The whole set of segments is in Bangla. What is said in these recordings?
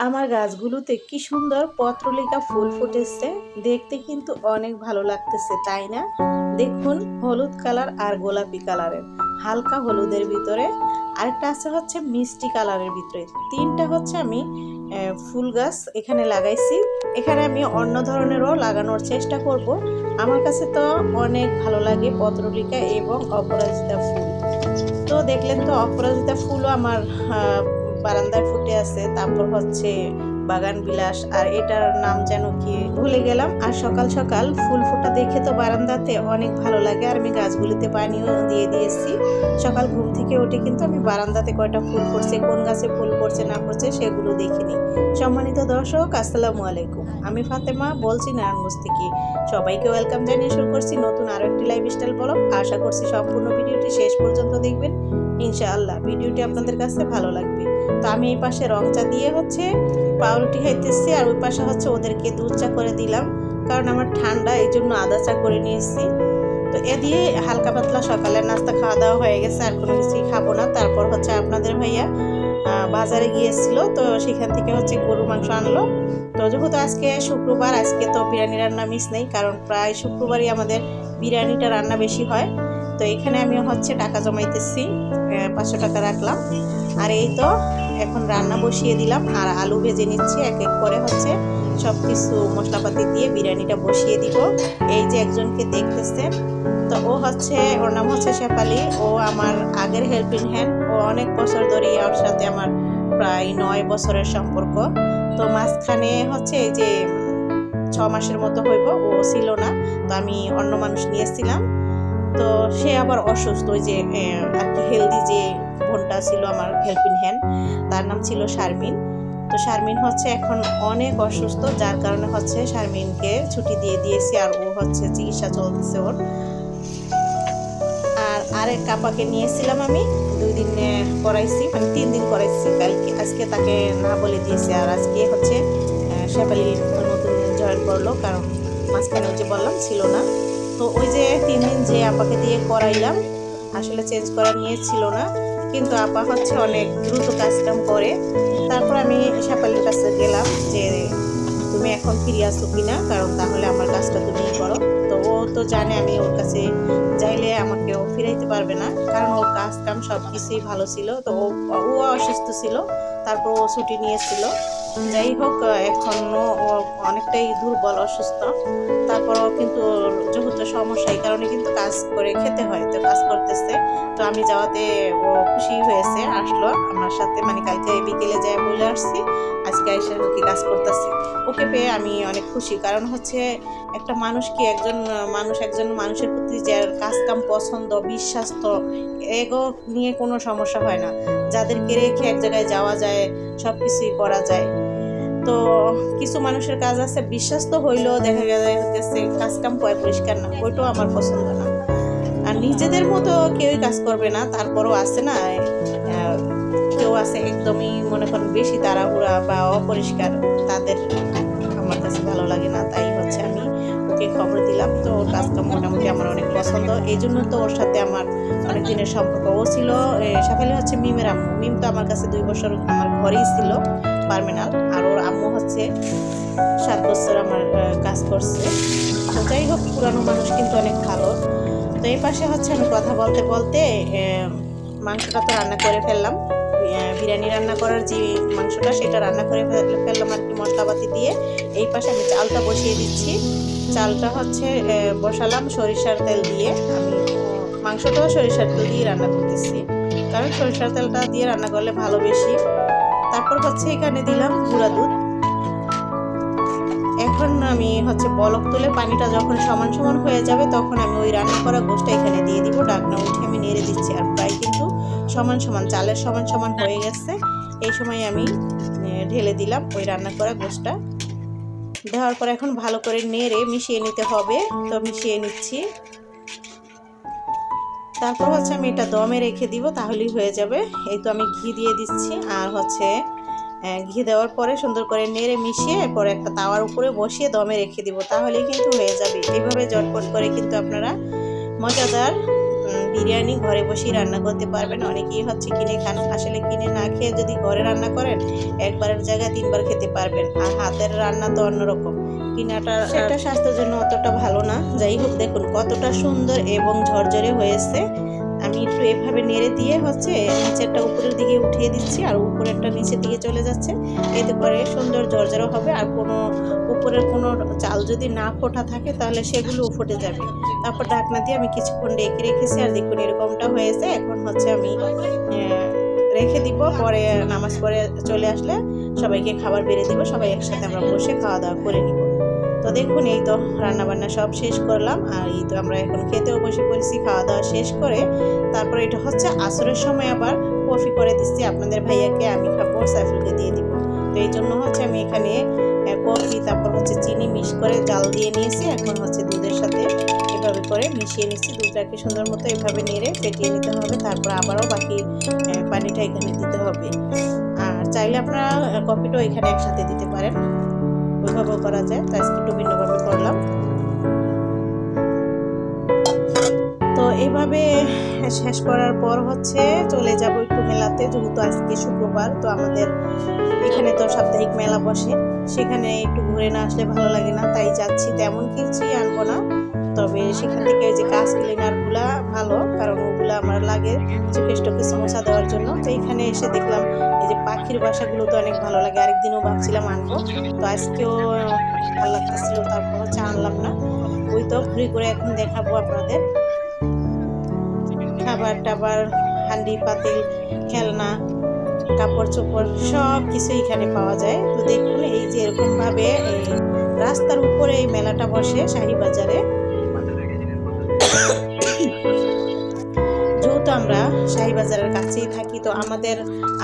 আমার গাছগুলোতে কি সুন্দর পত্রলিকা ফুল ফুটেছে। দেখতে কিন্তু অনেক ভালো লাগতেছে, তাই না? দেখুন, হলুদ কালার আর গোলাপি কালারের। হালকা হলুদের ভিতরে। আরেকটা আছে হচ্ছে মিষ্টি কালারের ভিতরে। তিনটা হচ্ছে আমি ফুল গাছ এখানে লাগাইছি। এখানে আমি অন্য ধরনেরও লাগানোর চেষ্টা করব। আমার কাছে তো অনেক ভালো লাগে পত্রলিকা এবং অপরাজিতা ফুল। তো দেখলেন তো, অপরাজিতা ফুলও আমার বারান্দায় ফুটে আছে, তারপর হচ্ছে বাগান বিলাস, আর এটার নাম যেন কি ভুলে গেলাম। আর সকাল সকাল ফুল ফোটা দেখে তো বারান্দাতে অনেক ভালো লাগে, আর আমি গাছগুলিতে পানিও দিয়ে দিয়েছি। সকাল ঘুম থেকে উঠে কিন্তু আমি বারান্দাতে কয়টা ফুল পড়ছে কোন গাছে ফুল পড়ছে না পড়ছে সেগুলো দেখিনি। সম্মানিত দর্শক, আসসালামু আলাইকুম। আমি ফাতেমা, বলছি নারায়ণগঞ্জ থেকে। সবাইকে ওয়েলকাম জানিয়ে শুরু করছি নতুন আরও একটি লাইফ স্টাইল ব্লগ। আশা করছি সম্পূর্ণ ভিডিওটি শেষ পর্যন্ত দেখবেন। ইনশাআল্লাহ, ভিডিওটি আপনাদের কাছে ভালো লাগবে। তো আমি এই পাশে রং চা দিয়ে হচ্ছে পাউরুটি খাইতেছি আর ওই পাশে হচ্ছে ওদেরকে দুধ চা করে দিলাম, কারণ আমার ঠান্ডা, এই জন্য আদা চা করে নিয়েছি। তো এ দিয়ে হালকা পাতলা সকালের নাস্তা খাওয়া দাওয়া হয়ে গেছে, আর কোনো কিছুই খাব না। তারপর হচ্ছে আপনাদের ভাইয়া বাজারে গিয়েছিল, তো সেখান থেকে হচ্ছে গরুর মাংস আনলো। তো যেহেতু আজকে শুক্রবার, আজকে তো বিরিয়ানি রান্না মিস নেই, কারণ প্রায় শুক্রবারই আমাদের বিরিয়ানিটা রান্না বেশি হয়। তো এখানে আমি হচ্ছে টাকা জমাইতেছি পাঁচশো টাকা রাখলাম। আর এই তো এখন রান্না বসিয়ে দিলাম আর আলু ভেজে নিচ্ছি, এক এক করে হচ্ছে সব কিছু মশলাপাতি দিয়ে বিরিয়ানিটা বসিয়ে দিব। এই যে একজনকে দেখতেছেন তো ও হচ্ছে, ওর নাম হচ্ছে শেফালি, ও আমার আগের হেল্পিং হ্যান্ড ও অনেক বছর ধরে ওর সাথে আমার প্রায় নয় বছরের সম্পর্ক। তো মাঝখানে হচ্ছে এই যে ছ মাসের মতো হইব, ও ছিল না, তো আমি অন্য মানুষ নিয়েছিলাম। তো সে আবার অসুস্থ, ওই যে আর কি হেলদি যে বোনটা ছিল আমার হেল্পিং হ্যান্ড তার নাম ছিল শারমিন। তো শারমিন হচ্ছে এখন অনেক অসুস্থ, যার কারণে হচ্ছে শারমিনকে ছুটি দিয়ে দিয়েছি আর ও হচ্ছে চিকিৎসা চলতেছে ওর। আর আরেক কাপাকে নিয়েছিলাম আমি, দুই দিন করাইছি মানে তিন দিন করাইছি কালকে, আজকে তাকে না বলে দিয়েছি। আর আজকে হচ্ছে শেফালি নতুন জয়েন করল, কারণ মাঝখানে যে বললাম ছিল না। তো ওই যে তিন দিন যে আপাকে দিয়ে করাইলাম, আসলে চেঞ্জ করা নিয়েছিল না। কিন্তু আপা হচ্ছে অনেক দ্রুত কাজকাম করে। তারপর আমি সাপালের কাছে গেলাম যে, তুমি এখন ফিরে আসো কিনা? কারণ তাহলে আমার কাজটা তুমি করো। তো ও তো জানে আমি ওর কাছে যাইলে আমাকে ও ফিরাইতে পারবে না, কারণ ওর কাজ কাম সব কিছুই ভালো ছিল। তো ও অসুস্থ ছিল, তারপর ও ছুটি নিয়েছিল। যাই হোক এখনও ও অনেকটাই দুর্বল, অসুস্থ। তারপরও কিন্তু যেহেতু সমস্যা, এই কারণে কিন্তু কাজ করে খেতে হয়, তো কাজ করতেছে। তো আমি যাওয়াতে ও খুশি হয়েছে, আসলো। আমার সাথে মানে কালকে বিকেলে যাই বলে আসছি। আজকে এসে কি কাজ করতেছে। ওকে পেয়ে আমি অনেক খুশি। কারণ হচ্ছে একটা মানুষ কি একজন, মানুষ একজন মানুষের প্রতি যে কাজ কাম পছন্দ বিশ্বাস তো এগো নিয়ে কোনো সমস্যা হয় না। যাদেরকে রেখে এক জায়গায় যাওয়া যায় সব কিছুই করা যায়। তো কিছু মানুষের কাজ আছে বিশ্বাস তো হইলেও দেখা গেছে কাজ কাম পয় পরিষ্কার না, ওইটাও আমার পছন্দ না। আর নিজেদের মতো কেউই কাজ করবে না, তারপরও আছে না কেউ আছে একদমই মনে করেন বেশি তাড়াহুড়া বা অপরিষ্কার, তাদের আমার কাছে ভালো লাগে না, তাই হচ্ছে আমি ওকে খবর দিলাম। তো ওর কাজটা মোটামুটি আমার অনেক পছন্দ, এই জন্য তো ওর সাথে আমার অনেক দিনের সম্পর্ক ও ছিল সাফালি হচ্ছে মিমের আম্মু, মিম তো আমার কাছে দুই বছর আমার ঘরেই ছিল। পার্মেনাল আর ওর আম্মু হচ্ছে সাত বছর আমার কাজ করছে। তো যাই হোক, পুরানো মানুষ কিন্তু অনেক ভালো। তো এই পাশে হচ্ছে আমি কথা বলতে বলতে মাংসটা তো রান্না করে ফেললাম। বিরিয়ানি রান্না করার যে মাংসটা, সেটা রান্না করে ফেললাম আর কি মশলাপাতি দিয়ে। এই পাশে আমি চালটা বসিয়ে দিচ্ছি। চালটা হচ্ছে বসালাম সরিষার তেল দিয়ে। আমি মাংসটাও সরিষার তেল দিয়ে রান্না করতেছি। কারণ সরিষার তেলটা দিয়ে রান্না করলে ভালো বেশি। তারপর হচ্ছে এখানে দিলাম গুঁড়া দুধ। এখন আমি হচ্ছে বলক তুলে পানিটা যখন সমান সমান হয়ে যাবে তখন আমি ওই রান্না করা গোষ্ঠটা এখানে দিয়ে দিব। ডাকনা উঠে আমি নেড়ে দিচ্ছি আর প্রায় কিন্তু সমান সমান, চালের সমান সমান হয়ে গেছে। এই সময় আমি ঢেলে দিলাম ওই রান্না করা গোষ্ঠটা দেওয়ার পর এখন ভালো করে নেড়ে মিশিয়ে নিতে হবে। তো মিশিয়ে নিচ্ছি। তারপর হচ্ছে আমি এটা দমে রেখে দিব, তাহলেই হয়ে যাবে। এই তো আমি ঘি দিয়ে দিচ্ছি, আর হচ্ছে ঘি দেওয়ার পরে সুন্দর করে নেড়ে মিশিয়ে পরে একটা তাওয়ার উপরে বসিয়ে দমে রেখে দিব, তাহলেই কিন্তু হয়ে যাবে। এইভাবে জটপট করে কিন্তু আপনারা মজাদার বিরিয়ানি ঘরে বসেই রান্না করতে পারবেন। অনেকেই হচ্ছে কিনে খান, আসলে কিনে না খেয়ে যদি ঘরে রান্না করেন, একবারের জায়গায় তিনবার খেতে পারবেন। আর হাতের রান্না তো অন্যরকম। কিনাটা সেটা স্বাস্থ্যের জন্য অতটা ভালো না। যাই হোক, দেখুন কতটা সুন্দর এবং ঝরঝরে হয়েছে। আমি একটু এভাবে নেড়ে দিয়ে হচ্ছে নিচেরটা উপরের দিকে উঠিয়ে দিচ্ছি আর উপরেরটা নিচের দিকে চলে যাচ্ছে। এতে করে সুন্দর জর্জরও হবে আর কোনো উপরের কোনো চাল যদি না ফোটা থাকে তাহলে সেগুলোও ফুটে যাবে। তারপর ঢাকনা দিয়ে আমি কিছুক্ষণ ডেকে রেখেছি আর দেখুন এরকমটা হয়েছে। এখন হচ্ছে আমি রেখে দিব। পরে নামাজ পরে চলে আসলে সবাইকে খাবার বেড়ে দিব। সবাই একসাথে আমরা বসে খাওয়া দাওয়া করে নিব। তো দেখুন, এই তো রান্না বান্না সব শেষ করলাম আর এই তো আমরা এখন খেতেও বসে পড়েছি খাওয়া দাওয়া শেষ করে। তারপর এটা হচ্ছে আসরের সময় আবার কফি করে দিচ্ছি আপনাদের ভাইয়াকে, আমি খাব, সাইফুলকে দিয়ে দিব। তো এই জন্য হচ্ছে আমি এখানে কফি, তারপর হচ্ছে চিনি মিক্স করে জাল দিয়ে নিয়েছি, এখন হচ্ছে দুধের সাথে এভাবে করে মিশিয়ে নিচ্ছি। দুধটাকে সুন্দর মতো এভাবে নেড়ে ফেটিয়ে নিতে হবে, তারপর আবারও বাকি পানিটা এখানে দিতে হবে। আর চাইলে আপনারা কফিটাও এখানে একসাথে দিতে পারেন। ওইভাবেও করা যায়, তো আজকে একটু ভিন্নভাবে করলাম। তো এইভাবে শেষ করার পর হচ্ছে চলে যাব একটু মেলাতে, যেহেতু আজকে শুক্রবার, তো আমাদের এখানে তো সাপ্তাহিক মেলা বসে। সেখানে একটু ঘুরে না আসলে ভালো লাগে না, তাই যাচ্ছি তেমন কিছুই আনব না। তবে সেখান থেকে যে কাজ ক্লিনারগুলা ভালো, কারণ ওগুলো আমার লাগে চোখে টোকে সমস্যা দেওয়ার জন্য। তো এখানে এসে দেখলাম এই যে পাখির বাসাগুলো তো অনেক ভালো লাগে। আরেকদিনও ভাবছিলাম আনব। তো আজকেও ভালো লাগতেছিল তারপর হচ্ছে আনলাম না। ওই তো ঘুরে ঘুরে এখন দেখাবো আপনাদের। খাবার টাবার, হান্ডি, পাতিল, খেলনা, কাপড় চোপড় সব কিছু এখানে পাওয়া যায়। তো দেখুন এই যে এরকমভাবে এই রাস্তার উপরে এই মেলাটা বসে শাহী বাজারে। আমরা শাহী বাজারের কাছেই থাকি। তো আমাদের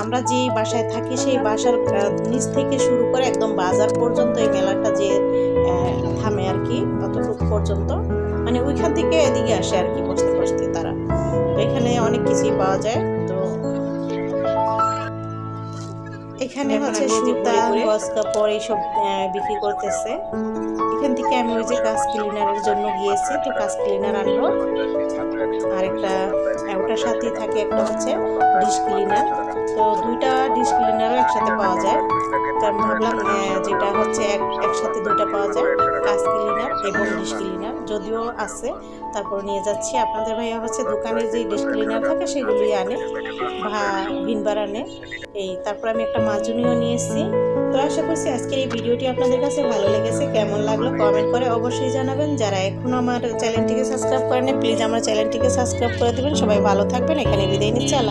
আমরা যে বাসায় থাকি সেই বাসার নিচ থেকে শুরু করে একদম বাজার পর্যন্ত এই মেলাটা যে থামে আর কি অতটুকু পর্যন্ত। মানে ওইখান থেকে এদিকে আসে আর কি বসতে বসতে তারা। তো এখানে অনেক কিছুই পাওয়া যায়। তো এখানে হচ্ছে সুতা গস কাপড় এইসব বিক্রি করতেছে। থেকে আমি ওই যে কাজ ক্লিনারের জন্য গিয়েছি তো কাজ ক্লিনার আনব। আর একটা আহ, ওটার সাথেই থাকে একটা হচ্ছে ডিশ ক্লিনার তো দুইটা ডিশ ক্লিনারও একসাথে পাওয়া যায়। তো আমি ভাবলাম যেটা হচ্ছে এক একসাথে দুইটা পাওয়া যায় কাজ ক্লিনার এবং ডিশ ক্লিনার যদিও আছে তারপর নিয়ে যাচ্ছি। আপনাদের ভাইয়া হচ্ছে দোকানের যে ডিশ ক্লিনার থাকে সেগুলোই আনে ভা ভিনবার আনে। এই তারপর আমি একটা মাজুনিও নিয়ে এসেছি। তো আশা করছি আজকের এই ভিডিওটি আপনাদের কাছে ভালো লেগেছে। কেমন লাগল কমেন্ট করে অবশ্যই জানাবেন। যারা এখনও আমার চ্যানেলটিকে সাবস্ক্রাইব করেনি প্লিজ আমার চ্যানেলটিকে সাবস্ক্রাইব করে দেবেন। সবাই ভালো থাকবেন। এখানে বিদায় নিচ্ছি। আল্লাহ